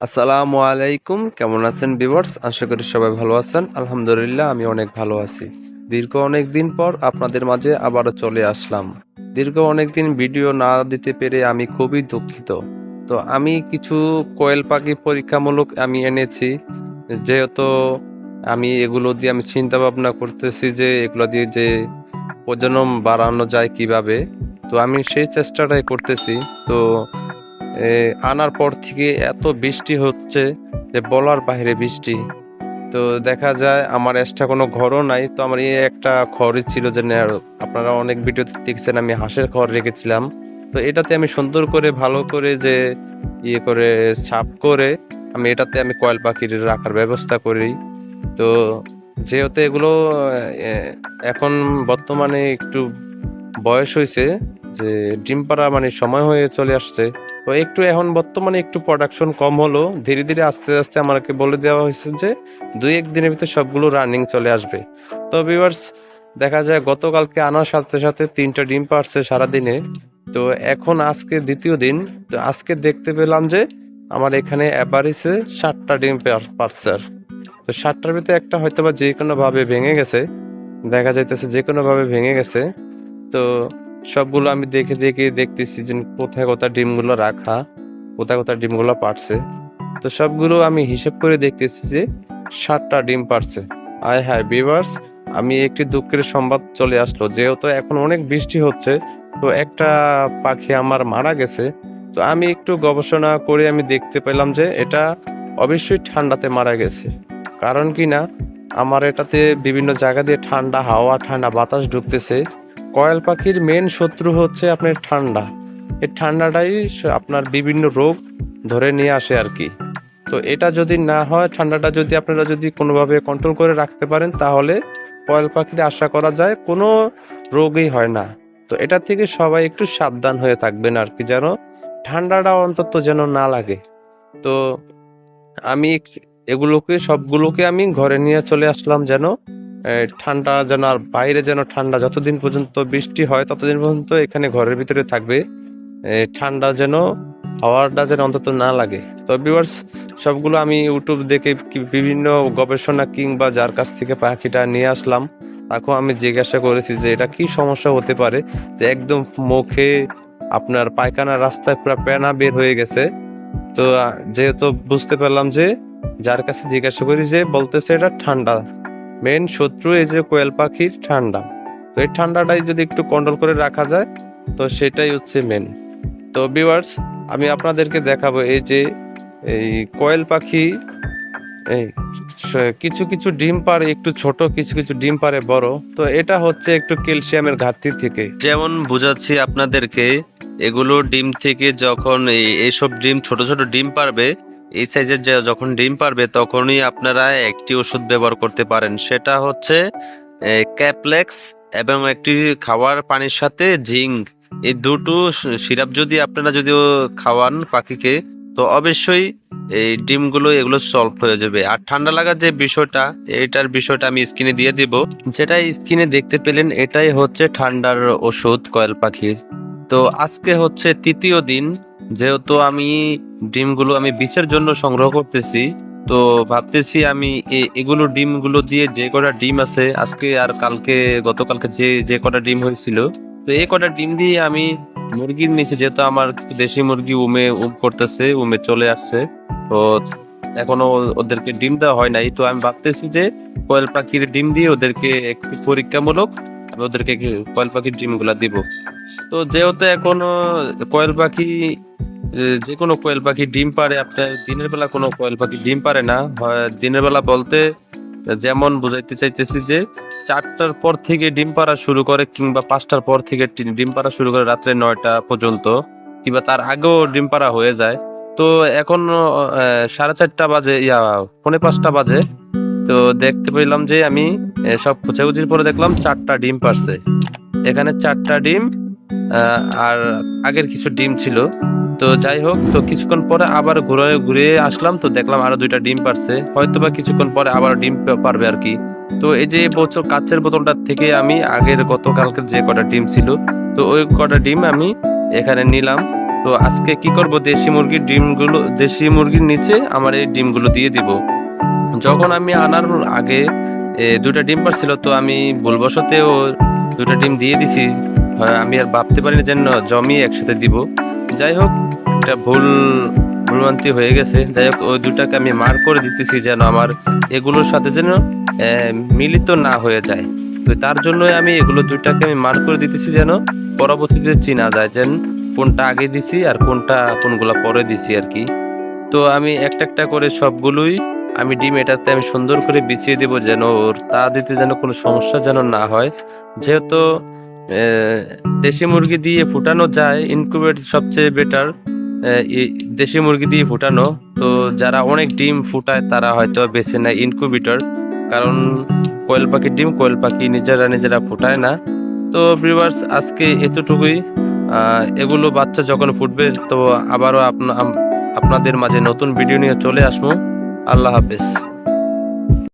আসসালামু আলাইকুম, কেমন আছেন ভিউয়ার্স? আশা করি সবাই ভালো আছেন। আলহামদুলিল্লাহ, আমি অনেক ভালো আছি। দীর্ঘ অনেক দিন পর আপনাদের মাঝে আবারও চলে আসলাম। দীর্ঘ অনেক দিন ভিডিও না দিতে পেরে আমি খুবই দুঃখিত। তো আমি কিছু কোয়েল পাখি পরীক্ষামূলক আমি এনেছি, যেহেতু আমি এগুলো দিয়ে আমি চিন্তা ভাবনা করতেছি যে এগুলো দিয়ে যে প্রজনন বাড়ানো যায় কীভাবে। তো আমি সেই চেষ্টাটাই করতেছি। তো আনার পর থেকে এত বৃষ্টি হচ্ছে যে বলার বাইরে বৃষ্টি। তো দেখা যায় আমার এক্সট্রা কোনো ঘরও নাই, তো আমার এই একটা খড়ই ছিল যে আপনারা অনেক ভিডিওতে দেখছেন, আমি হাঁসের খড় রেখেছিলাম। তো এটাতে আমি সুন্দর করে, ভালো করে যে ইয়ে করে, ছাপ করে, আমি এটাতে আমি কয়েল পাখির রাখার ব্যবস্থা করি। তো যেহেতু এগুলো এখন বর্তমানে একটু বয়স হয়েছে যে ডিম পাড়া মানে সময় হয়ে চলে আসছে তো একটু এখন বর্তমানে একটু প্রোডাকশন কম হলো। ধীরে ধীরে আস্তে আস্তে আমাকে বলে দেওয়া হয়েছে যে দুই এক দিনের ভিতরে সবগুলো রানিং চলে আসবে। তো ভিউয়ার্স দেখা যায় গতকালকে আনার সাথে সাথে তিনটা ডিম পারছে সারাদিনে। তো এখন আজকে দ্বিতীয় দিন, তো আজকে দেখতে পেলাম যে আমার এখানে অ্যাভারেজে ষাটটা ডিম পার- পারছে আর। তো ষাটটার ভিতরে একটা হয়তো বা যে কোনোভাবে ভেঙে গেছে, দেখা যাইতেছে যে কোনোভাবে ভেঙে গেছে। তো সবগুলো আমি দেখে দেখে দেখতেছি যে কোথায় কোথায় ডিমগুলো রাখা, কোথায় কোথায় ডিমগুলো পারছে তো সবগুলো আমি হিসেব করে দেখতেছি যে ষাটটা ডিম পারছে আয় হায় বিভার্স আমি একটি দুঃখের সংবাদ চলে আসলো। যেহেতু এখন অনেক বৃষ্টি হচ্ছে, তো একটা পাখি আমার মারা গেছে। তো আমি একটু গবেষণা করে আমি দেখতে পেলাম যে এটা অবশ্যই ঠান্ডাতে মারা গেছে। কারণ কি না, আমার এটাতে বিভিন্ন জায়গা দিয়ে ঠান্ডা, হাওয়া, ঠান্ডা বাতাস ঢুকতেছে। কয়েল পাখির মেন শত্রু হচ্ছে আপনার ঠান্ডা। এই ঠান্ডাটাই আপনার বিভিন্ন রোগ ধরে নিয়ে আসে আর কি। তো এটা যদি না হয়, ঠান্ডাটা যদি আপনারা যদি কোনোভাবে কন্ট্রোল করে রাখতে পারেন, তাহলে কয়েল পাখির আশা করা যায় কোনো রোগই হয় না। তো এটা থেকে সবাই একটু সাবধান হয়ে থাকবেন আর কি, যেন ঠান্ডাটা অন্তত যেন না লাগে। তো আমি এগুলোকে, সবগুলোকে আমি ঘরে নিয়ে চলে আসলাম যেন ঠান্ডা যেন আর বাইরে যেন ঠান্ডা যতদিন পর্যন্ত বৃষ্টি হয়, ততদিন পর্যন্ত এখানে ঘরের ভিতরে থাকবে। ঠান্ডা যেন, হাওয়াটা যেন অন্তত না লাগে। তো ভিউয়ার্স সবগুলো আমি ইউটিউব দেখে বিভিন্ন গবেষণা কিংবা যার কাছ থেকে পাখিটা নিয়ে আসলাম, তাকেও আমি জিজ্ঞাসা করেছি যে এটা কি সমস্যা হতে পারে। তো একদম মুখে আপনার পায়খানার রাস্তায় পুরো প্যানা বের হয়ে গেছে। তো যেহেতু বুঝতে পারলাম যে, যার কাছে জিজ্ঞাসা করি যে, বলতেছে এটা ঠান্ডা। মেন শত্রু এই যে কোয়েল পাখির ঠান্ডা। তো এই ঠান্ডাটাই যদি একটু কন্ট্রোল করে রাখা যায়, তো সেটাই হচ্ছে মেন তো ভিউয়ার্স আমি আপনাদেরকে দেখাবো এই যে, এই কোয়েল পাখি, এই কিছু কিছু ডিম পারে একটু ছোট, কিছু কিছু ডিম পারে বড়। তো এটা হচ্ছে একটু ক্যালসিয়ামের ঘাটতি থেকে। যেমন বুঝাচ্ছি আপনাদেরকে, এগুলো ডিম থেকে যখন এই- এইসব ডিম, ছোট ছোট ডিম পারবে এই সাইজের যখন ডিম পারবে তখনই আপনারা একটি ওষুধ ব্যবহার করতে পারেন। সেটা হচ্ছে ক্যাপলেক্স এবং একটি খাওয়ার পানির সাথে জিঙ্ক এই দুটো সিরাপ যদি আপনারা যদি খাওয়ান পাখিকে, তো অবশ্যই এই ডিমগুলো এগুলো সলভ হয়ে যাবে। আর ঠান্ডা লাগার যে বিষয়টা, এটার বিষয়টা আমি স্ক্রিনে দিয়ে দিব। যেটা স্ক্রিনে দেখতে পেলেন, এটাই হচ্ছে ঠান্ডার ওষুধ কয়েল পাখির। তো আজকে হচ্ছে তৃতীয় দিন। যেহেতু আমি ডিমগুলো আমি বিচের জন্য সংগ্রহ করতেছি, তো ভাবতেছি আমি এগুলো ডিমগুলো দিয়ে যে কটা ডিম আছে, আজকে আর কালকে, গতকালকে যে যে কটা ডিম হয়েছিল, তো এই কটা ডিম দিয়ে আমি মুরগির নিচে, যেহেতু আমার দেশি মুরগি উমে, উম, করতেছে, উমে চলে আসছে, তো এখনও ওদেরকে ডিম দেওয়া হয় নাই, তো আমি ভাবতেছি যে কয়েল পাখির ডিম দিয়ে ওদেরকে একটু পরীক্ষামূলক আমি ওদেরকে কয়েল পাখির ডিমগুলা দিব। তো যেহেতু এখনও কয়েল পাখি যে কোনো কোয়েল পাখি ডিম পারে আপনার দিনের বেলা কোনো কোয়েল পাখি ডিম পারে না। দিনের বেলা বলতে, যেমন বুঝাইতে চাইতেছি যে, চারটার পর থেকে ডিম পাড়া শুরু করে কিংবা পাঁচটার পর থেকে ডিম পাড়া শুরু করে রাত্রে নয়টা পর্যন্ত, কিংবা তার আগেও ডিম পাড়া হয়ে যায়। তো এখন সাড়ে চারটা বাজে, ইয়া, পৌনে পাঁচটা বাজে। তো দেখতে পেলাম যে আমি সব খোঁজাখুঁজির পরে দেখলাম চারটা ডিম পারছে এখানে চারটা ডিম আর আগের কিছু ডিম ছিল। তো যাই হোক, তো কিছুক্ষণ পরে আবার ঘুরে ঘুরে আসলাম, তো দেখলাম আরও দুইটা ডিম পারছে। হয়তো বা কিছুক্ষণ পরে আবার ডিম পারবে আর কি। তো এই যে বছর কাচের বোতলটার থেকে আমি আগের গতকালকে যে কটা ডিম ছিল, তো ওই কটা ডিম আমি এখানে নিলাম। তো আজকে কি করব, দেশি মুরগির ডিমগুলো দেশি মুরগির নিচে আমার এই ডিমগুলো দিয়ে দিব। যখন আমি আনার আগে দুটা ডিম পারছিল, তো আমি ভুলবশতেও দুটা ডিম দিয়ে দিছি। আমি আর ভাবতে পারিনি যেন জমি একসাথে দিব। যাই হোক এটা ভুল ভুলভ্রান্তি হয়ে গেছে। যাই হোক, ওই দুটাকে আমি মার করে দিতেছি যেন আমার এগুলোর সাথে যেন মিলিত না হয়ে যায়। তো তার জন্যই আমি এগুলো দুইটাকে আমি মার করে দিতেছি যেন পরবর্তীতে চেনা যায় যেন কোনটা আগে দিছি আর কোনটা, কোনগুলো পরে দিছি আর কি। তো আমি একটা একটা করে সবগুলোই আমি ডিম এটাতে আমি সুন্দর করে বিছিয়ে দেব যেন ওর তা দিতে যেন কোনো সমস্যা যেন না হয়। যেহেতু দেশি মুরগি দিয়ে ফুটানো যায় ইনকুবেট সবচেয়ে বেটার দেশি মুরগি দিয়ে ফুটানো। তো যারা অনেক ডিম ফুটায়, তারা হয়তো বেছে নেয় ইনকুবিটার কারণ কোয়েল পাখির ডিম, কোয়েল পাখি নিজেরা নিজেরা ফুটায় না। তো ভিউয়ার্স আজকে এতটুকুই। এগুলো বাচ্চা যখন ফুটবে, তো আবারও আপনা- আপনাদের মাঝে নতুন ভিডিও নিয়ে চলে আসব। আল্লাহ হাফেজ।